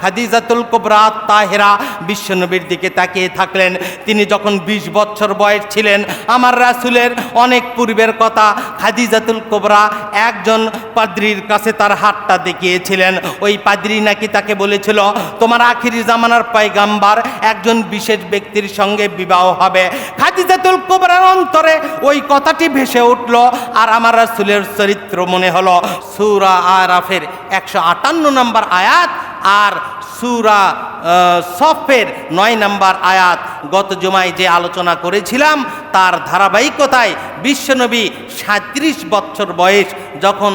খাদিজাতুল cobra, Tahera বিশ্বনবীর দিকে তাকিয়ে থাকলেন। তিনি যখন ২০ বছর বয়স ছিলেন, আমার রাসুলের অনেক পূর্বের কথা খাদিজাতুল কোবরা একজন পাদ্রির কাছে তার হাতটা দেখিয়েছিলেন। ওই পাদ্রি নাকি তাকে বলেছিল, তোমার আখিরি জামানার পাইগাম্বার একজন বিশেষ ব্যক্তির সঙ্গে বিবাহ হবে। খাদিজাতুল কোবরার অন্তরে ওই কথাটি ভেসে উঠল, আর আমার রাসুলের চরিত্র মনে হলো। সুরা আরাফের একশো আটান্ন নম্বর আয়াত আর সুরা সফের নয় নম্বর আয়াত। গত জমায় যে আলোচনা করেছিলাম, তার ধারাবাহিকতায় বিশ্বনবী সাঁত্রিশ বছর বয়স, যখন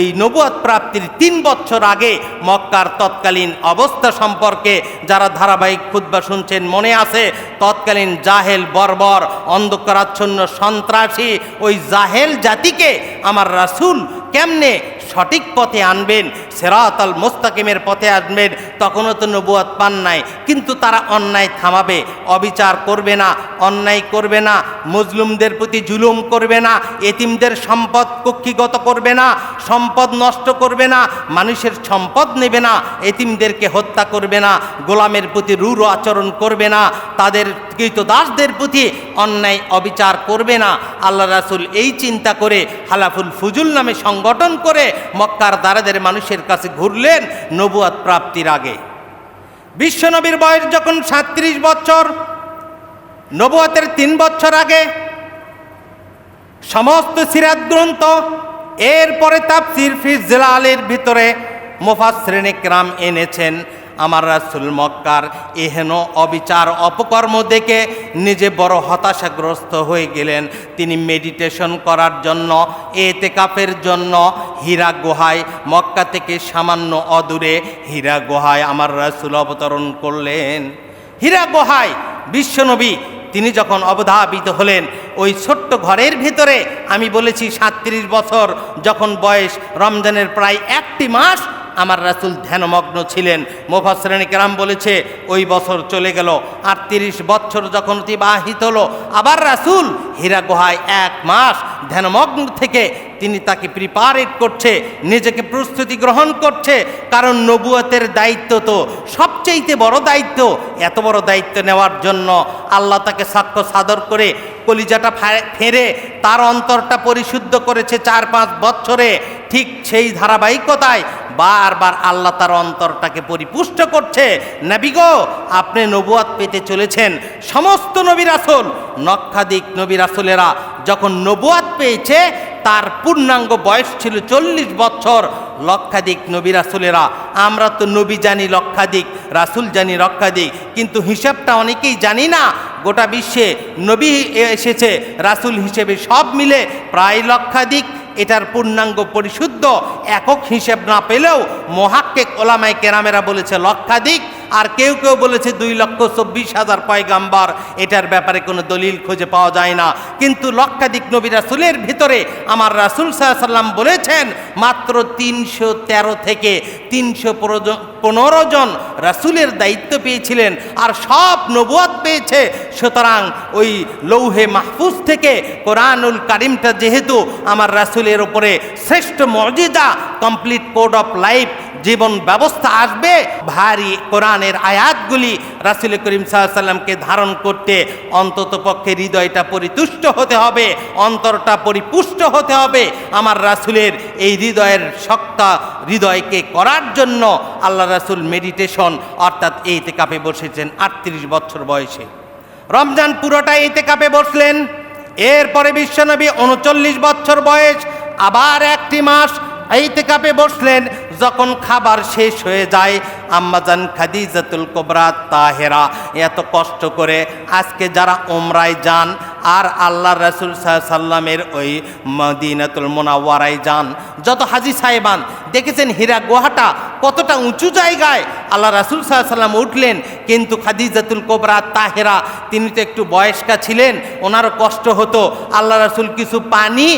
এই নবুয়াত প্রাপ্তির তিন বছর আগে মক্কার তৎকালীন অবস্থা সম্পর্কে যারা ধারাবাহিক খুদ্া শুনছেন, মনে আছে? তৎকালীন জাহেল, বর্বর, অন্ধকারাচ্ছন্ন সন্ত্রাসী, ওই জাহেল জাতিকে আমার রাসূল কেমনে সঠিক পথে আনবেন সেরাত আল মোস্তাকিমের পথে আনবেন তখনও তো নবুয়াত পান নাই। কিন্তু তারা অন্যায় থামাবে, অবিচার করবে না, অন্যায় করবে না মুসলিমদের প্রতি জুলুম করবে না, এতিমদের সম্পদ কক্ষিগত করবে না, সম্পদ নষ্ট করবে না, মানুষের সম্পদ নেবে না, এতিমদেরকে হত্যা করবে না, গোলামের প্রতি রূঢ় আচরণ করবে না, তাদের কৃতদাসদের প্রতি অন্যায়, অবিচার করবে না। আল্লাহ রাসুল এই চিন্তা করে হালাফুল ফুজুল নামে সংগঠন করে মক্কার দ্বারাদের মানুষের কাছে ঘুরলেন নবুয়াত প্রাপ্তির আগে। বিশ্বনবীর বয়স যখন সাঁত্রিশ বছর, নবুয়াতের তিন বছর আগে সমস্ত সিরাত গ্রন্থ, এরপরে তাপসির ফিজ জেলালের ভিতরে মুফাসরিনে রাম এনেছেন। আমার রাসুল মক্কার এহেন অবিচার অপকর্ম দেখে নিজে বড় হতাশাগ্রস্ত হয়ে গেলেন। তিনি মেডিটেশন করার জন্য এতে কাপের জন্য, হীরা গুহায়, মক্কা থেকে সামান্য অদূরে হীরা গুহায় আমার রাসুল অবতরণ করলেন। হীরা গুহায় বিশ্বনবী তিনি যখন অবধাবিত হলেন, ওই ছোট্ট ঘরের ভিতরে, আমি বলেছি সাতত্রিশ বছর, যখন বয়স রমজানের প্রায় একটি মাস আমার রাসুল ধ্যানমগ্ন ছিলেন। মোফাসরানি কেরাম বলেছে, ওই বছর চলে গেল, আর তিরিশ বছর যখন অতিবাহিত হলো, আবার রাসুল হীরা গুহায় এক মাস ধ্যানমগ্ন থেকে তিনি তাকে প্রিপারেট করছে, নিজেকে প্রস্তুতি গ্রহণ করছে। কারণ নবুয়তের দায়িত্ব তো সবচেয়েতে বড় দায়িত্ব। এত বড় দায়িত্ব নেওয়ার জন্য আল্লাহ তাকে সাক্ষ্য সাদর করে কলিজাটা ফেরে তার অন্তরটা পরিশুদ্ধ করেছে চার পাঁচ বছরে। ঠিক সেই ধারাবাহিকতায় বারবার আল্লাহ তার অন্তরটাকে পরিপুষ্ট করছে। নবীগো আপনি নবুয়াত পেতে চলেছেন। সমস্ত নবী রাসুল নক্ষাদিক নবী রাসুলেরা যখন নবুয়াত পেয়েছে তার পূর্ণাঙ্গ বয়স ছিল চল্লিশ বছর। লক্ষাধিক নবী রাসুলেরা, আমরা তো নবী জানি লক্ষাধিক, রাসুল জানি লক্ষাধিক, কিন্তু হিসাবটা অনেকেই জানি না। গোটা বিশ্বে নবী এসেছে, রাসুল হিসেবে সব মিলে প্রায় লক্ষাধিক। এটার পূর্ণাঙ্গ পরিশুদ্ধ, একক হিসেব না পেলেও মহাক্কেক ওলামায় কেরামেরা বলেছে লক্ষাধিক। আর কেউ কেউ বলেছে দুই লক্ষ চব্বিশ হাজার পয়গাম্বার। এটার ব্যাপারে কোনো দলিল খুঁজে পাওয়া যায় না। কিন্তু লক্ষাধিক নবী রাসুলের ভিতরে আমার রাসুল সাল্লাম বলেছেন, মাত্র তিনশো তেরো থেকে তিনশো পনেরো জন রাসুলের দায়িত্ব পেয়েছিলেন আর সব নবুয়াত পেয়েছে। সুতরাং ওই লৌহে মাহফুজ থেকে কোরআনুল কারিমটা যেহেতু আমার রাসুলের ওপরে শ্রেষ্ঠ মর্যাদা, কমপ্লিট কোড অফ লাইফ, জীবন ব্যবস্থা আসবে, ভারী কোরআনের আয়াতগুলি রাসুল করিম সাল্লামকে ধারণ করতে অন্তত পক্ষে হৃদয়টা পরিতুষ্ট হতে হবে, অন্তরটা পরিপুষ্ট হতে হবে। আমার রাসুলের এই হৃদয়ের শক্তা হৃদয়কে করার জন্য আল্লাহ রাসুল মেডিটেশন অর্থাৎ এইতে কাপে বসেছেন আটত্রিশ বছর বয়সে। রমজান পুরোটা এতে কাপে বসলেন। এরপরে বিশ্বনবী উনচল্লিশ বছর বয়স, আবার একটি মাস এইতে কাপে বসলেন। যখন খাবার শেষ হয়ে যায় আম্মাজান খাদিজাতুল কোবরা তাহেরা। এত কষ্ট করে আজকে যারা ওমরায় যান আর আল্লাহ রসুল সাল্লামের ওই মদিনাতুল মোনাওয়ারায় যান, যত হাজি সাহেবান, দেখেছেন হীরা গুহাটা কতটা উঁচু জায়গায়? আল্লাহ রাসুল সাল্লাম উঠলেন, কিন্তু খাদিজাতুল কোবরা তাহেরা, তিনি তো একটু বয়স্কা ছিলেন, ওনারও কষ্ট হতো। আল্লাহ রাসুল কিছু পানি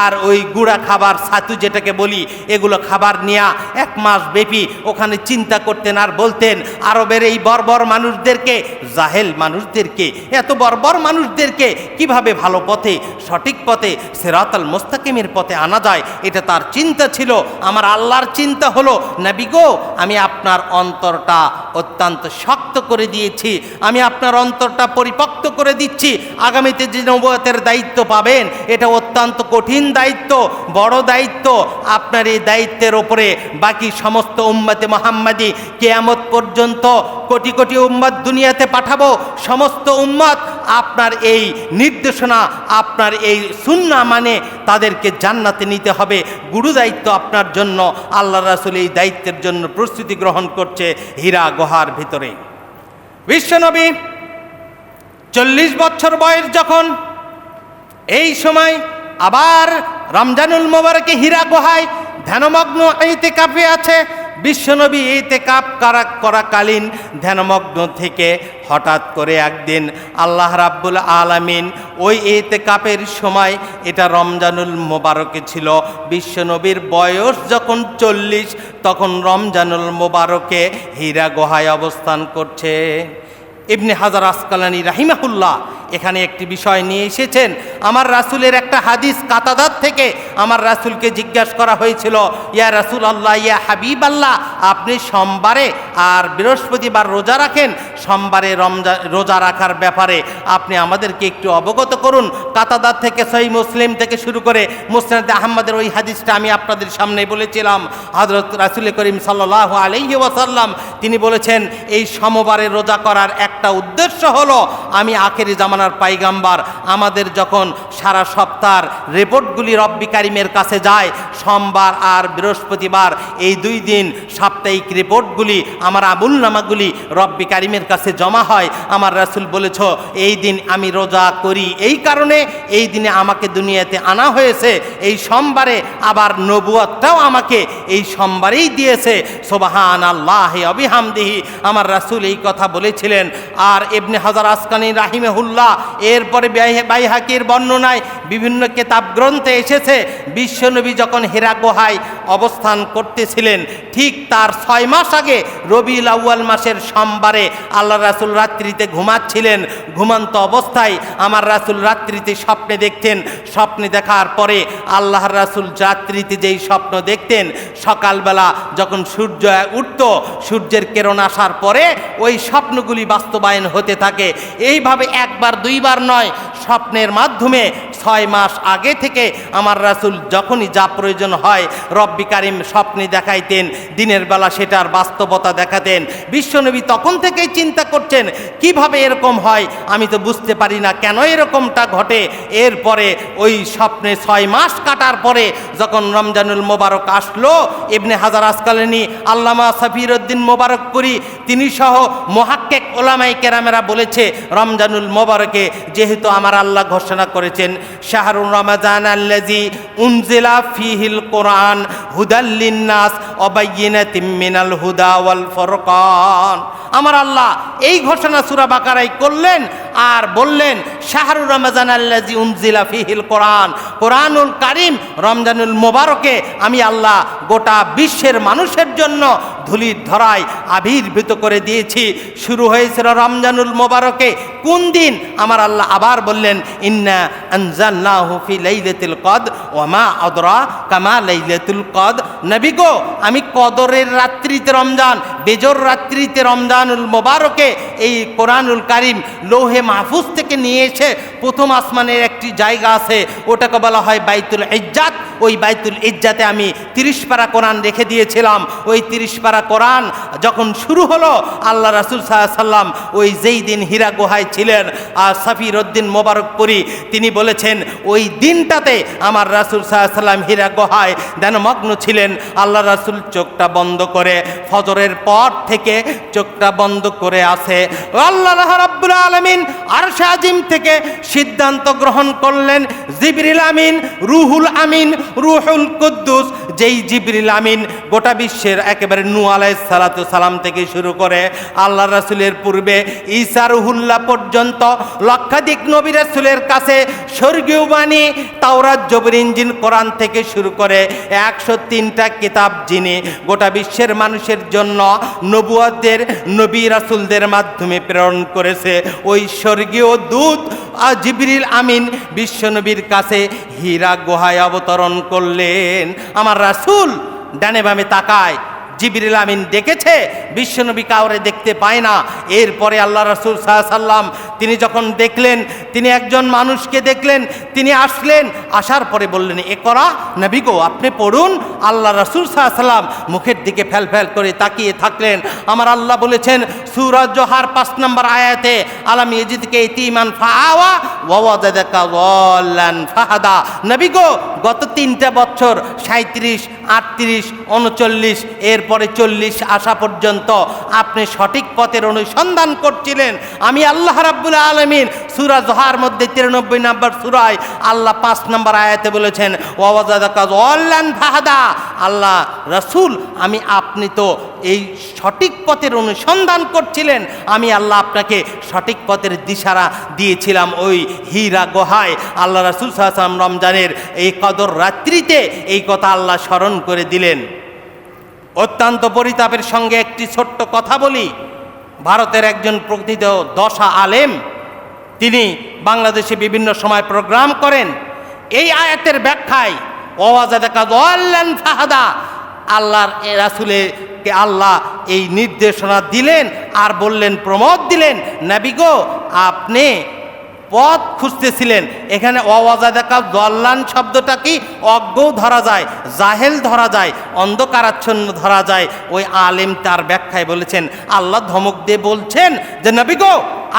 আর ওই গুঁড়া খাবার, ছাতু যেটাকে বলি, এগুলো খাবার নিয়ে এক মাস ব্যাপী ওখানে চিন্তা করতেন আর বলতেন, আরবের এই বর্বর মানুষদেরকে, জাহেল মানুষদেরকে, এত বর্বর মানুষদেরকে কীভাবে ভালো পথে, সঠিক পথে, সেরাতাল মোস্তাকিমের পথে আনা যায়? এটা তার চিন্তা ছিল। আমার আল্লাহর চিন্তা হলো, নাবি গো, আমি আপনার অন্তরটা অত্যন্ত শক্ত করে দিয়েছি। আমি আপনার অন্তরটা পরিপক্ত করে দিচ্ছি। আগামীতে যে নবতের দায়িত্ব পাবেন, এটা অত্যন্ত কঠিন দায়িত্ব, বড় দায়িত্ব। আপনার এই দায়িত্বের ওপরে বাকি সমস্ত উম্মতে মোহাম্মদি কেয়ামত পর্যন্ত কোটি কোটি উম্মত দুনিয়াতে পাঠাবো, সমস্ত উম্মত আপনার এই নির্দেশনা, আপনার এই সুন্না মানে তাদেরকে জান্নাতে নিতে হবে। গুরু দায়িত্ব আপনার জন্য, আল্লাহ রাসুল এই দায়িত্বের জন্য প্রস্তুতি গ্রহণ করছে হীরা গুহার ভিতরে। বিশ্বনবী চল্লিশ বছর বয়স যখন এই সময় আবার রমজানুল মোবারকে হীরা গুহায় ধ্যানমগ্ন এইতে কাপে আছে বিশ্বনবী এইতে কাপ করা করাকালীন ধ্যানমগ্ন থেকে হঠাৎ করে একদিন আল্লাহ রাব্বুল আলামিন ওই এতে কাপের সময়, এটা রমজানুল মোবারকে ছিল, বিশ্বনবীর বয়স যখন চল্লিশ, তখন রমজানুল মোবারকে হীরা গুহায় অবস্থান করছে। ইবনে হাজার আসকালানি রাহিমাহুল্লাহ এখানে একটি বিষয় নিয়ে এসেছেন। আমার রাসুলের একটা হাদিস কাতাদার থেকে আমার রাসুলকে জিজ্ঞাসা করা হয়েছিল, ইয়া রাসুল আল্লাহ ইয়া হাবিব আল্লাহ আপনি সোমবারে আর বৃহস্পতিবার রোজা রাখেন? সোমবারে রমজা, রোজা রাখার ব্যাপারে আপনি আমাদেরকে একটু অবগত করুন। কাতাদার থেকে সহি মুসলিম থেকে শুরু করে মুসনাদ আহমদের ওই হাদিসটা আমি আপনাদের সামনে বলেছিলাম। হজরত রাসুল করিম সাল্লাহ আলহি ওয়াসাল্লাম, তিনি বলেছেন, এই সমবারে রোজা করার একটা উদ্দেশ্য হলো, আমি আখেরি জামানার পাইগাম্বার আমাদের যখন সারা সপ্তাহ রিপোর্টগুলি রব্বি কারিমের কাছে যায়, সোমবার আর বৃহস্পতিবার এই দুই দিন সাপ্তাহিক রিপোর্টগুলি, আমার আবুল নামাগুলি রব্বি কারিমের কাছে জমা হয়। আমার রাসুল বলেছ, এই দিন আমি রোজা করি। এই কারণে এই দিনে আমাকে দুনিয়াতে আনা হয়েছে। এই সোমবারে আবার নবুয়তটাও আমাকে এই সোমবারেই দিয়েছে। সোবাহান আল্লাহ অবিহামদিহি আমার রাসুল এই কথা বলেছিলেন। আর এবনে হাজার আসকানি রাহিমেহুল্লাহ এরপরে বাইহাকির বর্ণনায় বিভিন্ন কেতাব গ্রন্থে এসেছে, বিশ্বনবী যখন হেরা অবস্থান করতেছিলেন, ঠিক তার ছয় মাস আগে রবি আউয়াল মাসের সোমবারে আল্লাহ রাসুল রাত্রিতে ঘুমাচ্ছিলেন। ঘুমান্ত অবস্থায় আমার রাসুল রাত্রিতে স্বপ্নে দেখতেন। স্বপ্নে দেখার পরে আল্লাহর রাসুল রাত্রিতে যেই স্বপ্ন দেখতেন, সকালবেলা যখন সূর্য উঠত, সূর্যের কেরণ আসার পরে ওই স্বপ্নগুলি বাস্তবায়ন হতে থাকে। এইভাবে একবার দুইবার নয়, স্বপ্নের মাধ্যমে ছয় মাস আগে থেকে আমার রাসুল যখনই যা প্রয়োজন হয়, রব্বি কারিম স্বপ্নে দেখাইতেন, দিনের বেলা সেটার বাস্তবতা দেখাতেন। বিশ্বনবী তখন থেকেই চিন্তা করছেন, কীভাবে এরকম হয়? আমি তো বুঝতে পারি না কেন এরকমটা ঘটে। এরপরে ওই স্বপ্নে ছয় মাস কাটার পরে যখন রমজানুল মোবারক আসলো, ইবনে হাজার আসকালেনি, আল্লামা সাফির উদ্দিন মোবারক করি তিনি সহ মহাক্কেক ওলামাই কেরামেরা বলেছে, রমজানুল মোবারকে যেহেতু আমার আল্লাহ ঘোষণা করেছেন শাহরুর রমাজান আল্লাজি উনজিলা ফিহিল কোরআন হুদাল্লিন্নাস মিনাল হুদা ওয়াল ফরকান। আমার আল্লাহ এই ঘোষণা সুরা বাকারাই করলেন আর বললেন শাহরুর রমজান আল্লাজি উনজিলা ফিহিল কোরআন। কোরআনুল কারিম রমজানুল মোবারকে আমি আল্লাহ গোটা বিশ্বের মানুষের জন্য ধুলির ধরায় আবির্ভূত করে দিয়েছি। শুরু হয়েছিল রমজানুল মোবারকে। কোন দিন? আমার আল্লাহ আবার বললেন, ইন্না আনজাল্লাহু ফি লাইলাতুল কদ ওমা আদরা কামা লাইলাতুল কদ নবী গো আমি কদরের রাত্রিতে রমজান বেজর রাত্রিতে রমজানুল মোবারকে এই কোরআনুল কারিম লৌহে মাহফুজ থেকে নিয়ে এসে প্রথম আসমানের একটি জায়গা আছে, ওটাকে বলা হয় বাইতুল ইজ্জাত। ওই বাইতুল ইজ্জাতে আমি তিরিশ পারা কোরআন রেখে দিয়েছিলাম। ওই তিরিশ পারা কোরআন যখন শুরু হলো, আল্লাহ রাসুল সাল্লাম ওই যেই দিন হীরা গুহায় ছিলেন আর সাফির উদ্দিন মোবারকপুরি, তিনি বলেছেন, ওই দিনটাতে আমার রাসুল সাল্লাম হীরা গুহায় ধ্যানমগ্ন ছিলেন। আল্লাহ রাসুল চোখটা বন্ধ করে ফজরের পর থেকে চোখটা বন্ধ করে আসে আল্লাহ রাব্বুল আলমিন আর থেকে সিদ্ধান্ত গ্রহণ করলেন, জিবরিল আমিন, রুহুল আমিন, রুহুল কুদ্দুস। যেই জিবরিল আমিন গোটা বিশ্বের একেবারে নু আলাই সালাতু সালাম থেকে শুরু করে আল্লাহ রাসুলের পূর্বে ঈসা রুহুল্লাহ পর্যন্ত, লক্ষাধিক নবী রাসুলের কাছে স্বর্গীয় বাণী, তাওরাত, জবর ইঞ্জিন কোরআন থেকে শুরু করে একশো তিনটা কিতাব যিনি গোটা বিশ্বের মানুষের জন্য নবুয়াদের, নবী রাসুলদের মাধ্যমে প্রেরণ করেছে। ওই স্বর্গীয় দূত জিবরিল আমিন বিশ্বনবীর কাছে হীরা গুহায় অবতরণ করলেন। আমার রাসুল ডানে বামে তাকায়, জিবিরিল আমিন দেখেছে? বিশ্বনবী কাউরে দেখতে পায় না। এরপরে আল্লাহ রসুল সাল্লাম তিনি যখন দেখলেন, তিনি একজন মানুষকে দেখলেন, তিনি আসলেন, আসার পরে বললেন, এ করা, নবী গো, আপনি পড়ুন, আল্লাহ রসুল সাল্লাম মুখের দিকে ফেল ফেল করে তাকিয়ে থাকলেন। আমার আল্লাহ বলেছেন সুরজ জোহার পাঁচ নম্বর আয়াতে, আলাম ইজিদকে ইতিমান ফাওয়া ফাহাদা। নবী গো, গত তিনটা বছর সাঁত্রিশ আটত্রিশ, উনচল্লিশ, এরপরে চল্লিশ আসা পর্যন্ত আপনি সঠিক পথের অনুসন্ধান করছিলেন। আমি আল্লাহ রাব্বুল আলমিন সুরা জহার মধ্যে তিরানব্বই নম্বর সুরায় আল্লাহ পাঁচ নম্বর আয়াতে বলেছেন ফাহাদা। আল্লাহ রসুল, আমি আপনি তো এই সঠিক পথের অনুসন্ধান করছিলেন। আমি আল্লাহ আপনাকে সঠিক পথের দিশারা দিয়েছিলাম ওই হীরা গুহায়। আল্লাহ রাসুল সাহসাম রমজানের এই কদর রাত্রিতে এই কথা আল্লাহ স্মরণ করে দিলেন। অত্যন্ত পরিতাপের সঙ্গে একটি ছোট্ট কথা বলি। ভারতের একজন প্রকৃত দশা আলেম। তিনি বাংলাদেশে বিভিন্ন সময় প্রোগ্রাম করেন। এই আয়াতের ব্যাখ্যায় ফাহাদা, আল্লাহর রাসুলে আল্লাহ এই নির্দেশনা দিলেন আর বললেন, প্রমোদ দিলেন নাবিগো আপনি পথ খুঁজতেছিলেন। এখানে অওয়াজাদাকা দল্লান শব্দটা কি? অজ্ঞ ধরা যায়, জাহেল ধরা যায়, অন্ধকারাচ্ছন্ন ধরা যায়। ওই আলেম তার ব্যাখ্যায় বলেছেন, আল্লাহ ধমক দিয়ে বলছেন যে নবিগো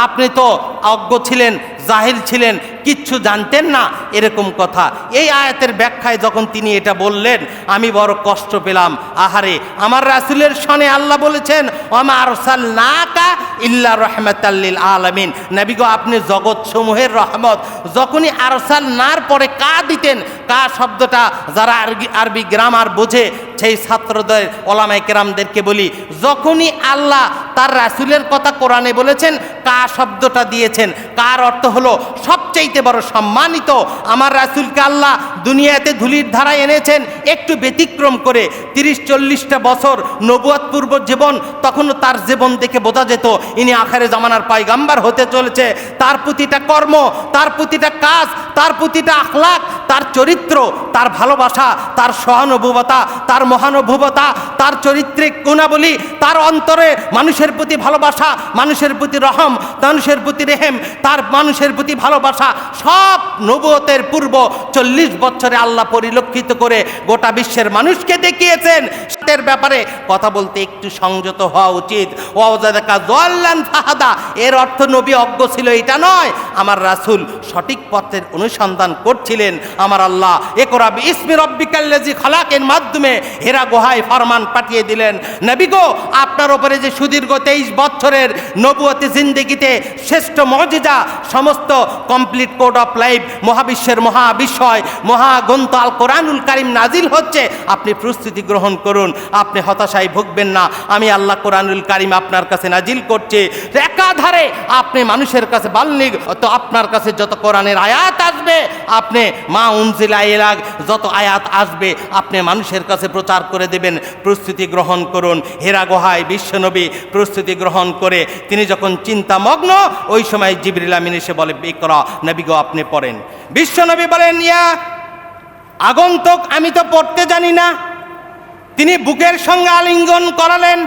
আপনি তো অজ্ঞ ছিলেন, জাহিল ছিলেন, কিচ্ছু জানতেন না এরকম কথা। এই আয়াতের ব্যাখ্যায় যখন তিনি এটা বললেন, আমি বড় কষ্ট পেলাম। আহারে, আমার রাসুলের সনে আল্লাহ বলেছেন আমা আরসাল না কা ইল্লা রহমতাল্লিল আলমিন নবিগো আপনি জগৎ সমূহের রহমত। যখনই আরসাল নার পরে কা দিতেন, কা শব্দটা যারা আরবি আরবি গ্রামার বোঝে সেই ছাত্রদের ওলামাই কেরামদেরকে বলি, যখনই আল্লাহ তার রাসুলের কথা কোরআনে বলেছেন, কা শব্দটা দিয়েছেন, কার অর্থ হলো সবচাইতে বড় সম্মানিত, আমার রাসুলকে আল্লাহ দুনিয়াতে ধুলির ধারা এনেছেন, একটু ব্যতিক্রম করে তিরিশ চল্লিশটা বছর নবুয়াত পূর্ব জীবন তখনও তার জীবন দেখে বোঝা যেত, ইনি আখারে জামানার পাইগাম্বার হতে চলেছে, তার প্রতিটা কর্ম, তার প্রতিটা কাজ, তার প্রতিটা আখলাক, তার চরিত্র, তার ভালোবাসা, তার সহানুভূবতা, তার মহানুভূবতা, তার চরিত্রিক গুণাবলী, তার অন্তরে মানুষের প্রতি ভালোবাসা, মানুষের প্রতি রহম, মানুষের প্রতি রেহেম, তার মানুষের প্রতি ভালোবাসা, সব নবতের পূর্ব চল্লিশ বছরে আল্লাহ পরিলক্ষিত করে গোটা বিশ্বের মানুষকে দেখিয়েছেন। এর ব্যাপারে কথা বলতে একটু সংযত হওয়া উচিত। ফাহাদা, এর অর্থ নবী অজ্ঞ ছিল, এটা নয়। আমার রাসূল সঠিক পথের অনুসন্ধান করছিলেন। আমার আল্লাহ, এ করাবি ইসমি রব্বিকাল্লাজি খালাকের মাধ্যমে হেরা গুহায় ফরমান পাঠিয়ে দিলেন। নবী গো, আপনার ওপরে যে সুদীর্ঘ তেইশ বছরের নবুয়তি জিন্দিগিতে শ্রেষ্ঠ মজিজা, সমস্ত কমপ্লিট কোড অফ লাইফ, মহাবিশ্বের মহাবিষয় মহাগ্রন্থ আল কোরআনুল কারিম নাজিল হচ্ছে, আপনি প্রস্তুতি গ্রহণ করুন। আপনি হতাশায় ভুগবেন না। আমি আল্লাহ কোরআনুল কারিম আপনার কাছে নাজিল করছে। একাধারে আপনি মানুষের কাছে বাল্লিক তো আপনার কাছে যত কোরআনের আয়াত আসবে, আপনি মা উনজিল আইলাগ যত আয়াত আসবে, আপনি মানুষের কাছে প্রচার করে দেবেন, প্রস্তুতি গ্রহণ করুন। হেরা গোহায় বিশ্বনবী প্রস্তুতি গ্রহণ করে তিনি যখন চিন্তামগ্ন, ওই সময় জিবরিল এসে বলে বিকরা নবী গো, আপনি পড়েন। বিশ্বনবী বলেন, ইয়া আগন্তক, আমি তো পড়তে জানি না। তিনি বুকের সঙ্গে আলিঙ্গন করালেন।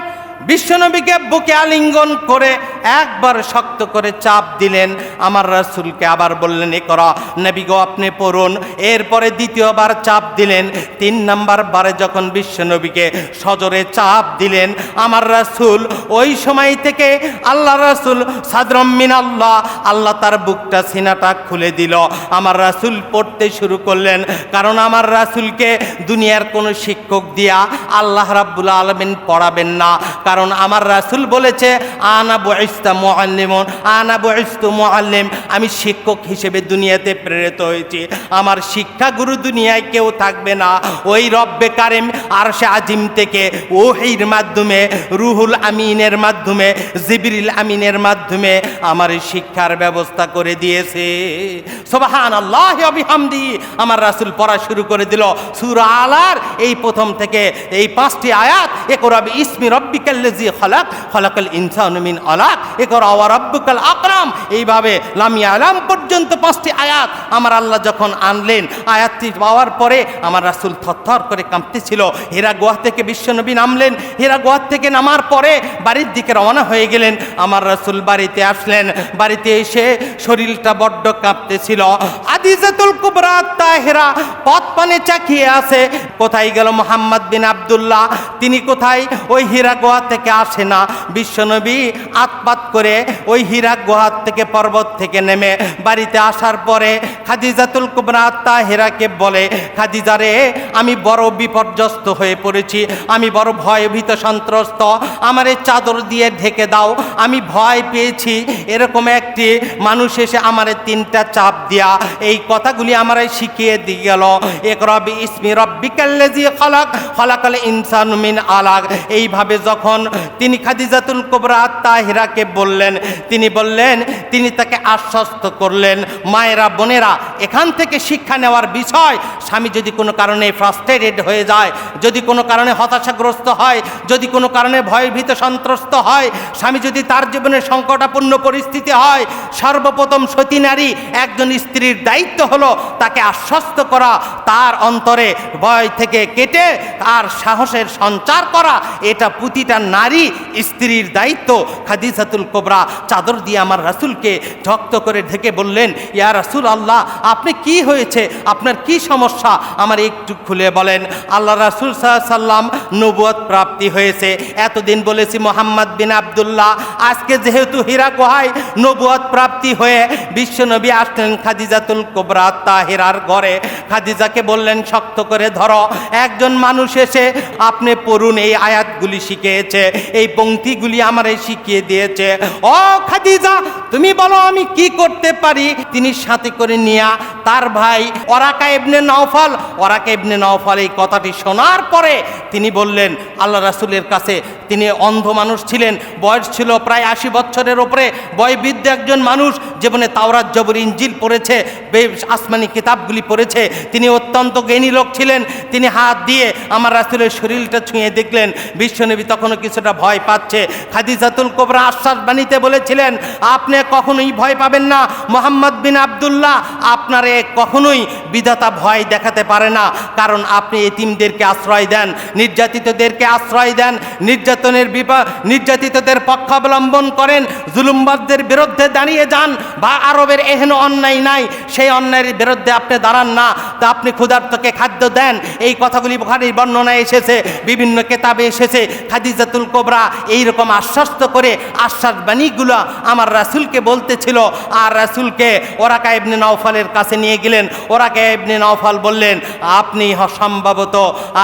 বিশ্বনবীকে বুকে আলিঙ্গন করে একবার শক্ত করে চাপ দিলেন। আমার রাসূলকে আবার বললেন, এ করা, নবী গো, আপনি পড়ুন। এরপরে দ্বিতীয়বার চাপ দিলেন। তিন নাম্বার বারে যখন বিশ্বনবীকে সজরে চাপ দিলেন, আমার রাসূল, ওই সময় থেকে আল্লাহ রাসূল সাদরম্মিন আল্লাহ আল্লাহ তার বুকটা, সিনাটা খুলে দিল। আমার রাসূল পড়তে শুরু করলেন, কারণ আমার রাসূলকে দুনিয়ার কোনো শিক্ষক দিয়া আল্লাহ রাব্বুল আলমিন পড়াবেন না। কারণ আমার রাসূল বলেছে, আনা বয়স্তা মোয়াল্লিমন আনা বয়স্তু মোয়াল্লিম আমি শিক্ষক হিসেবে দুনিয়াতে প্রেরিত হয়েছি। আমার শিক্ষাগুরু দুনিয়ায় কেউ থাকবে না। ওই রব্বে কারিম আর সে আজিম থেকে ওহির মাধ্যমে, রুহুল আমিনের মাধ্যমে, জিবরিল আমিনের মাধ্যমে আমার শিক্ষার ব্যবস্থা করে দিয়েছে। সোবাহান আল্লাহ আমার রাসূল পড়া শুরু করে দিল। সুরা আলার এই প্রথম থেকে এই পাঁচটি আয়াত, এ করাবি ইসমি রব্বিকাল্লাজি খলাক, খলাকাল একর আকরাম। এইভাবে লামিয়া আলাম পর্যন্ত পাঁচটি আয়াত আমার আল্লাহ যখন আনলেন, আয়াতটি পাওয়ার পরে আমার রাসুল থরথর করে কাঁপতেছিল। হীরা গোয়া থেকে বিশ্বনবী নামলেন। হীরা গোয়া থেকে নামার পরে বাড়ির দিকে রওনা হয়ে গেলেন। আমার রাসুল বাড়িতে আসলেন। বাড়িতে এসে শরীরটা বড্ড কাঁপতেছিল। আদিজাতুল কুবরা তাহেরা পথ পানে চাকিয়ে আছে। কোথায় গেল মোহাম্মদ বিন আব্দুল্লাহ? তিনি কোথায়? ওই হীরা গোয়া থেকে আসে না। বিশ্বনবী আতপাত করে ওই হীরা গোহার থেকে পর্বত থেকে নেমে বাড়িতে আসার পরে খাদিজাতুল কুবরা তাহেরাকে বলে, খাদিজা রে, আমি বড় বিপর্যস্ত হয়ে পড়েছি। আমি বড় ভয়ভীত সন্ত্রস্ত। আমার এই চাদর দিয়ে ঢেকে দাও। আমি ভয় পেয়েছি। এরকম একটি মানুষ এসে আমার তিনটা চাপ দিয়া, এই কথাগুলি আমার শিখিয়ে দিয়ে গেল এক রবি ইসমি রব্বিকাল্লাজি খলাক, খলাকাল ইনসান মিন আলাগ এইভাবে যখন তিনি খাদিজাতুল কোবরা তাহিরাকে বললেন, তিনি বললেন, তিনি তাকে আশ্বস্ত করলেন, মায়েরা, বোনেরা, এখান থেকে শিক্ষা নেওয়ার বিষয়, স্বামী যদি কোনো কারণে ফ্রাস্ট্রেটেড হয়ে যায়, যদি কোনো কারণে হতাশাগ্রস্ত হয়, যদি কোনো কারণে ভয়ভীত সন্ত্রস্ত হয়, স্বামী যদি তার জীবনে সংকটাপূর্ণ পরিস্থিতি হয়, সর্বপ্রথম সতী নারী একজন স্ত্রীর দায়িত্ব হলো তাকে আশ্বস্ত করা, তার অন্তরে ভয় থেকে কেটে তার সাহসের সঞ্চার করা, এটা প্রতিটা নারী স্ত্রীর দায়িত্ব। খাদিজাতুল কোবরা চাদর দিয়ে আমার রাসুলকে ঝক্ত করে ঢেকে বললেন, ইয়া রাসুল আল্লাহ আপনি কি হয়েছে? আপনার কি সমস্যা? আমার একটু খুলে বলেন, আল্লাহ রাসুল সাল্লাম নবুয়ত প্রাপ্তি হয়েছে। এতদিন বলেছি মোহাম্মদ বিন আবদুল্লাহ, আজকে যেহেতু হীরা গোহায় নবুয়ত প্রাপ্তি হয়ে বিশ্বনবী আসলেন খাদিজাতুল কোবরা তাহেরার ঘরে। খাদিজাকে বললেন, শক্ত করে ধরো। একজন মানুষ এসে আপনি পড়ুন, এই আয়াতগুলি শিখিয়েছে, এই পংক্তিগুলি আমারে শিখিয়ে দিয়েছে। ও খাদিজা, তুমি বলো, আমি কি করতে পারি? তিনি সাথে করে নিয়া তার ভাই ওরাকা ইবনে নওফাল, ওরাকা ইবনে নওফাল এই কথাটি শোনার পরে তিনি বললেন, আল্লাহ রাসুলের কাছে তিনি অন্ধ মানুষ ছিলেন, বয়স ছিল প্রায় আশি বছরের ওপরে বয়বৃদ্ধ একজন মানুষ জীবনে তাওরাত জবর ইঞ্জিল পড়েছে আসমানি কিতাবগুলি পড়েছে। তিনি অত্যন্ত জ্ঞানী লোক ছিলেন। তিনি হাত দিয়ে আমার রাসুলের শরীরটা ছুঁয়ে দেখলেন। বিশ্বনবী তখনও কিছুটা ভয় পাচ্ছে। খাদিজাতুল কোবরা আশ্বাস বাণীতে বলেছিলেন, আপনি কখনোই ভয় পাবেন না। মোহাম্মদ বিন আবদুল্লাহ আপনারে কখনোই বিধাতা ভয় দেখাতে পারে না। কারণ আপনি এতিমদেরকে আশ্রয় দেন, নির্যাতিতদেরকে আশ্রয় দেন, নির্যাতনের বিপা, নির্যাতিতদের পক্ষাবলম্বন করেন জুলুমবাদদের বিরুদ্ধে দাঁড়িয়ে যান, বা আরবের এহেন অন্যায় নাই। সেই অন্যায়ের বিরুদ্ধে আপনি দাঁড়ান না। তা আপনি ক্ষুধার্তকে খাদ্য দেন। এই কথাগুলি বুখারির বর্ণনায় এসেছে। বিভিন্ন কেতাবে এসেছে। খাদিজাতুল কোবরা এইরকম আশ্বস্ত করে আশ্বাস বাণীগুলো আমার রাসুলকে বলতেছিল। আর রাসুলকে ওরাকা ইবনে নওফালের কাছে নিয়ে গেলেন। ওরাকা ইবনে নওফাল বললেন, আপনি সম্ভবত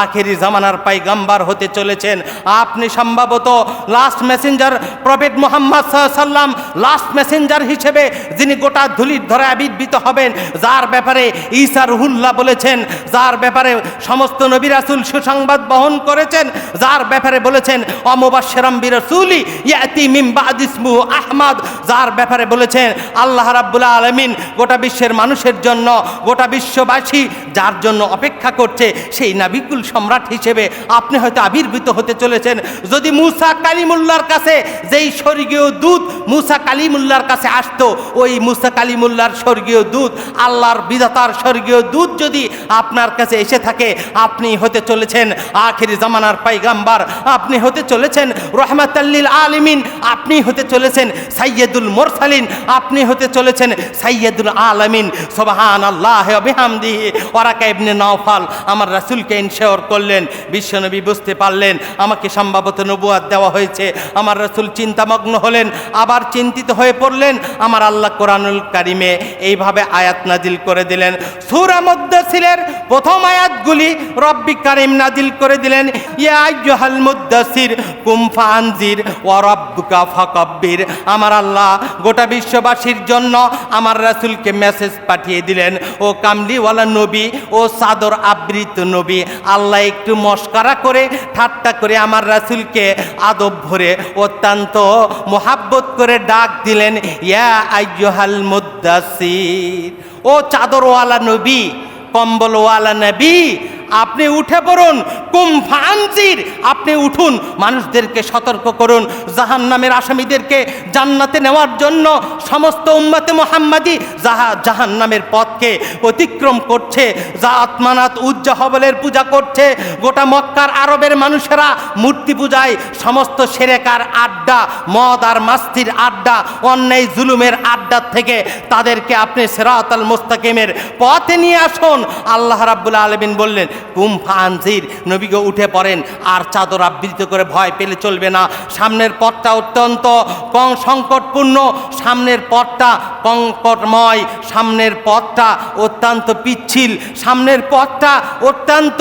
আখেরি জামানার পাইগাম্বার হতে চলেছেন। আপনি সম্ভবত লাস্ট মেসেঞ্জার প্রফেট মোহাম্মদ সাল্লাম লাস্ট মেসেঞ্জার হিসেবে যিনি গোটা ধুলির ধরে আবির্ভূত হবেন। যার ব্যাপারে ঈসা রুহুল্লাহ বলেছেন, যার ব্যাপারে সমস্ত নবী রাসুল সুসংবাদ বহন করেছেন, যার ব্যাপারে বলেছেন অমবাসেরাম বিরসুলি ইয়াতি মিম বাদিসমু আহমদ। যার ব্যাপারে বলেছেন, আল্লাহ রাব্বুল আলমিন গোটা বিশ্বের মানুষের জন্য, গোটা বিশ্ববাসী যার জন্য অপেক্ষা করছে, সেই নাবিকুল সম্রাট হিসেবে আপনি হয়তো আবির্ভূত হতে চলেছেন। যদি মুসা কালিমুল্লার কাছে, যেই স্বর্গীয় দূত মুসা কালিমুল্লার কাছে আসতো, ওই মুসা কালিমুল্লার স্বর্গীয় দূত, আল্লাহর বিধাতার স্বর্গীয় দূত যদি আপনার কাছে এসে থাকে, আপনি হতে চলেছেন আখেরি জামানার পাইগাম্বার, আপনি হতে চলেছেন রহমাতাল্লিল আলিমিন, আপনি হতে চলেছেন সাইয়্যদুল মোরসালিন, আপনি হতে চলেছেন সাইয়্যদুল আলামিন। সোবাহান আল্লাহ বেহামদিহি। ওরাকা ইবনে নওফাল আমার রাসূলকে ইনশিওর করলেন, বিশ্বনবী বুঝতে পারলেন, আমাকে সম্ভবত নবুয়াত দেওয়া হয়েছে। আমার রাসূল চিন্তামগ্ন হলেন, আবার চিন্তিত হয়ে পড়লেন, আমার আল্লাহ কোরআনুল কারিমে এইভাবে আয়াত নাজিল করে দিলেন। সূরা মুদ্দাসিরের প্রথম আয়াতগুলি রব্বি কারিম নাজিল করে দিলেন। ইয়া মুদ্দাসির কুম ফানজির ওয়া রাব্বুকা ফাকাব্বির। আমার আল্লাহ গোটা বিশ্ববাসীর জন্য আমার রাসূলকে মেসেজ পাঠিয়ে দিলেন। ও কামলিওয়ালা নবী, ও সাদর আবৃত নবী, আল্লাহ একটু মস্কারা করে, ঠাট্টা করে আমার রাসূলকে আদব ভরে অত্যন্ত মোহাব্বত করে ডাক দিলেন। ইয়া আইয়ুহাল মুদাসির ও চাদরওয়ালা নবী, কম্বলওয়ালা নবী, আপনি উঠে পড়ুন কুমফানজির আপনি উঠুন, মানুষদেরকে সতর্ক করুন জাহান নামের আসামিদেরকে জান্নাতে নেওয়ার জন্য সমস্ত উম্মাতে মোহাম্মদী যাহা জাহান নামের পথকে অতিক্রম করছে, যা আত্মানাত উজ্জাহবলের পূজা করছে, গোটা মক্কার আরবের মানুষেরা মূর্তি পূজায় সমস্ত সেরেকার আড্ডা, মদ আর মাস্তির আড্ডা, অন্যায় জুলুমের আড্ডা থেকে তাদেরকে আপনি সেরাত আল মোস্তাকিমের পথে নিয়ে আসুন। আল্লাহ রাব্বুল আলমিন বললেন কুম্ফা আনজির নবীকে উঠে পড়েন, আর চাদর আবৃত করে ভয় পেলে চলবে না। সামনের পথটা অত্যন্ত কং সংকটপূর্ণ সামনের পথটা কঙ্কটময়, সামনের পথটা অত্যন্ত পিচ্ছিল, সামনের পথটা অত্যন্ত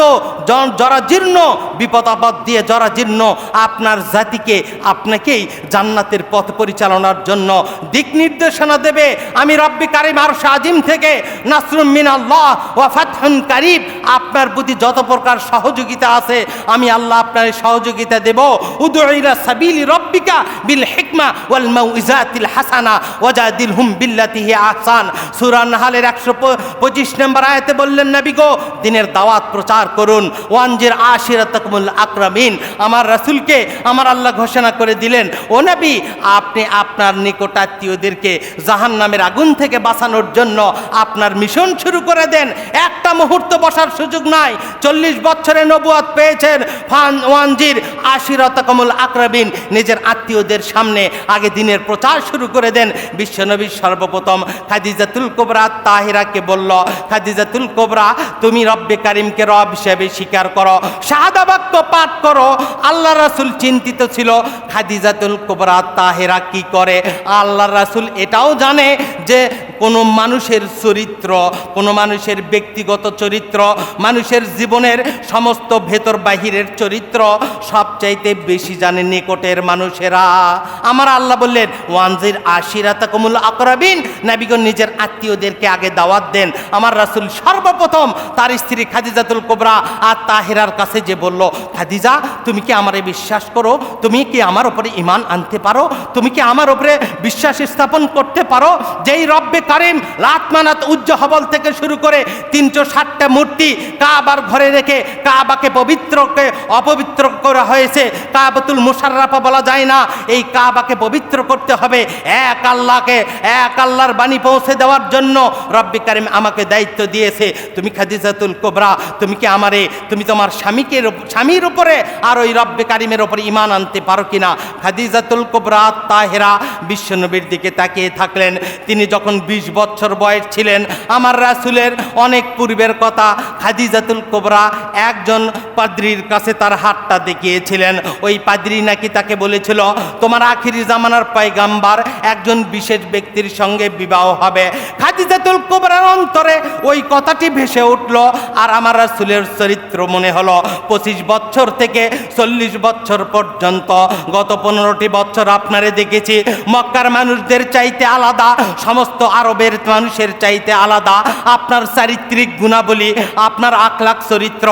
জরাজীর্ণ, বিপদ আপদ দিয়ে জরাজীর্ণ। আপনার জাতিকে আপনাকেই জান্নাতের পথ পরিচালনার জন্য দিক নির্দেশনা দেবে। আমি রব্বি কারিম আর আজিম থেকে, নাসরুম মিন আল্লাহ ওয়া ফাতহুন কারিব। আপনার প্রতি যত প্রকার সহযোগিতা আছে, আমি আল্লাহ আপনার সহযোগিতা দেব। উদুইলা সাবিলি রব্বিকা বিল হিকমা ওয়াল মাউইজাতিল হাসানা ওয়াজাদিল হুম বিল্লাতিহি আহসান। সূরা নাহালের 125 নম্বর আয়াতে বললেন, নবী গো, দিনের দাওয়াত প্রচার করুন। ওয়ানজির আশিরাতাকুমুল আকরামিন। আমার রাসূলকে আমার আল্লাহ ঘোষণা করে দিলেন, ও নবী, আপনি আপনার নিকটাত্মীয়দেরকে জাহান্নামের আগুন থেকে বাঁচানোর জন্য আপনার মিশন শুরু করে দেন। একটা মুহূর্ত বসার সুযোগ নাই। চল্লিশ বছরে নবুয়াত পেয়েছেন ফান ওয়ানজির আশিরতাকমুল আকরাবিন। নিজের আত্মীয়দের সামনে আগে দিনের প্রচার শুরু করে দেন বিশ্বনবী সর্বপ্রথম। খাদিজাতুল কোবরা তাহিরাকে বলল, খাদিজাতুল কোবরা, তুমি রব্বে কারিমকে রব হিসেবে স্বীকার করো। শাহাদা বাক্য পাঠ করো। আল্লাহ রাসুল চিন্তিত ছিল, খাদিজাতুল কোবরা তাহেরা কি করে? আল্লাহ রাসুল এটাও জানে যে কোনো মানুষের চরিত্র, কোনো মানুষের ব্যক্তিগত চরিত্র, মানুষের জীবনের সমস্ত ভেতর বাহিরের চরিত্র সবচাইতে বেশি জানে নিকটের মানুষেরা। আমার আল্লাহ বললেন, ওয়ানজির আশিরাতা কমুল আকরাবিন। নাবিগণ নিজের আত্মীয়দেরকে আগে দাওয়াত দেন। আমার রাসুল সর্বপ্রথম তার স্ত্রী খাদিজাতুল কোবরা আর তাহেরার কাছে যে বলল, খাদিজা, তুমি কি আমারে বিশ্বাস করো? তুমি কি আমার ওপরে ইমান আনতে পারো? তুমি কি আমার ওপরে বিশ্বাস স্থাপন করতে পারো? যেই রব্বে কারিম লাতমানাত উজ্জহবল থেকে শুরু করে তিনশো ষাটটা মূর্তি কাবার ঘরে রেখে কাবাকে পবিত্রকে অপবিত্র করা হয়েছে। কাবাতুল মুশাররাফা বলা যায় না। এই কাবাকে পবিত্র করতে হবে এক আল্লাহকে, এক আল্লাহর বাণী পৌঁছে দেওয়ার জন্য। রব্বি কারিম আমাকে দায়িত্ব দিয়েছে। তুমি খাদিজাতুল কোবরা, তুমি কি আমারে, তুমি তোমার স্বামীকে স্বামীর উপরে আর ওই রব্বে কারিমের ওপরে ইমান আনতে পারো কিনা? খাদিজাতুল কোবরা, তাহেরা বিশ্বনবীর দিকে তাকিয়ে থাকলেন। তিনি যখন বিশ বছর বয়স ছিলেন। আমার রাসুলের অনেক পূর্বের কথা, খাদিজাতুল কোবরা একজন পাদ্রির কাছে তার হাতটা দেখিয়েছিলেন। ওই পাদ্রি নাকি তাকে বলেছিল, তোমার আখিরি জামানার পাইগাম্বার একজন বিশেষ ব্যক্তির সঙ্গে বিবাহ হবে। খাদিজাতুল কোবরার অন্তরে ওই কথাটি ভেসে উঠল আর আমার রাসুলের চরিত্র মনে হলো, পঁচিশ বছর থেকে চল্লিশ বছর পর্যন্ত। গত পনেরোটি বছর আপনারে দেখেছি, মক্কার মানুষদের চাইতে আলাদা, সমস্ত আরবের মানুষের চাইতে আলাদা। আপনার চারিত্রিক গুণাবলী, আপনার আখলাখ চরিত্র,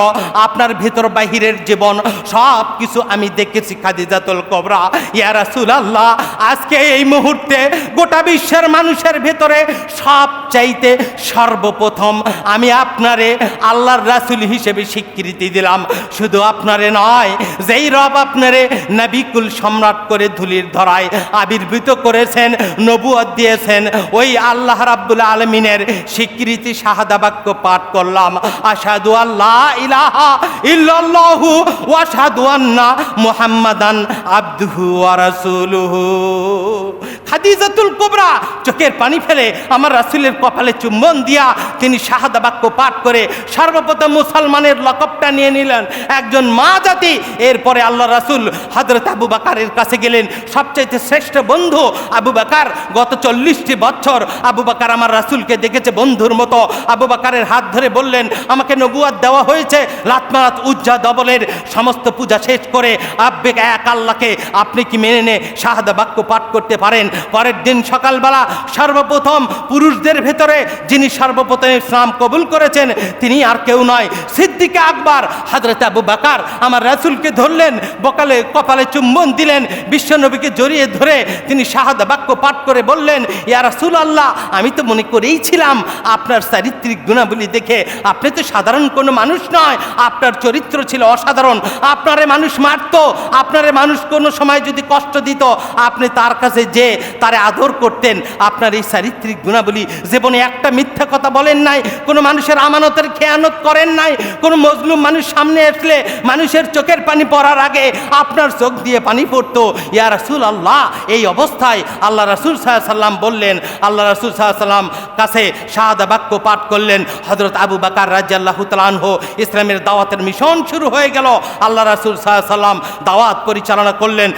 আপনার ভেতর বাহিরের জীবন সব কিছু আমি দেখেছি খাদিজাতুল কবরা। ইয়া রাসূলুল্লাহ, আজকে এই মুহূর্তে গোটা বিশ্বের মানুষের ভেতরে সব চাইতে সর্বপ্রথম আমি আপনারে আল্লাহর রাসূল হিসেবে স্বীকৃতি দিলাম। শুধু আপনারে নয়, যেই রব আপনারে নবিকুল সম্রাট করে ধুলির ধরায় আবির্ভূত করেছেন নবুয়ত দিয়েছেন, ওই আল্লাহ রাব্বুল আলমিনের স্বীকৃতি শাহাদা বাক্য পাঠ করলাম। আসাদু আল্লাহ ইলাহা ইল্লাল্লাহু ওয়া আশহাদু আন্না মুহাম্মাদান আবদুহু ওয়া রাসূলুহু। কুবরা, চোখের পানি ফেলে আমার রাসূলের কপালে চুম্বন দিয়া তিনি শাহাদা বাক্য পাঠ করে সর্বপ্রথম মুসলমানের লকবটা নিয়ে নিলেন। একজন মা জাতি, এরপরে আল্লাহ রাসূল হযরত আবু বাকারের কাছে গেলেন। সবচাইতে শ্রেষ্ঠ বন্ধু আবু বাকার গত চল্লিশটি বছর আবু বাকার আমার রাসুলকে দেখেছে বন্ধুর মতো। আবু বাকারের হাত ধরে বললেন, আমাকে নবুয়াত দেওয়া হয়েছে। লাতমাত উজ্জা দবলের সমস্ত পূজা শেষ করে আব্বেক এক আল্লাহকে আপনি কি মেনে নে শাহাদা বাক্য পাঠ করতে পারেন? পরের দিন সকালবেলা সর্বপ্রথম পুরুষদের ভেতরে যিনি সর্বপ্রথম ইসলাম কবুল করেছেন, তিনি আর কেউ নয়, সিদ্দিকে আকবর। হাজরত আবু বাকার আমার রাসুলকে ধরলেন, বকালে কপালে চুম্বন দিলেন বিশ্বনবীকে জড়িয়ে ধরে তিনি শাহাদা বাক্য পাঠ করে বললেন, ইয়া রাসুল আল্লাহ আমি তো মনে করেইছিলাম আপনার চারিত্রিক গুণাবলী দেখে আপনি তো সাধারণ কোনো মানুষ নয়। আপনার চরিত্র ছিল অসাধারণ। আপনারে মানুষ মারত। আপনারে মানুষ কোনো সময় যদি কষ্ট দিত, আপনি তার কাছে যে তারে আদর করতেন, আপনার এই চারিত্রিক গুণাবলী জীবনে একটা মিথ্যা কথা বলেন নাই। কোনো মানুষের আমানতের খেয়ানত করেন নাই। কোনো মজলুম মানুষ সামনে আসলে মানুষের চোখের পানি পড়ার আগে আপনার চোখ দিয়ে পানি পড়তো। ইয়া রাসুল আল্লাহ এই অবস্থায় আল্লাহ রাসুল সাল্লাম বললেন, আল্লাহ রাসুল সাল্লাম কাছে শাহাদা বাক্য পাঠ করলেন হজরত আবু বাকার রাজ্লাহ তালানহ ইসলামের দাওয়াতের মিশন শুরু হয়ে গেল। আল্লাহ রাসুল সাল্লাম দাওয়াত পরিচালনা করলেন।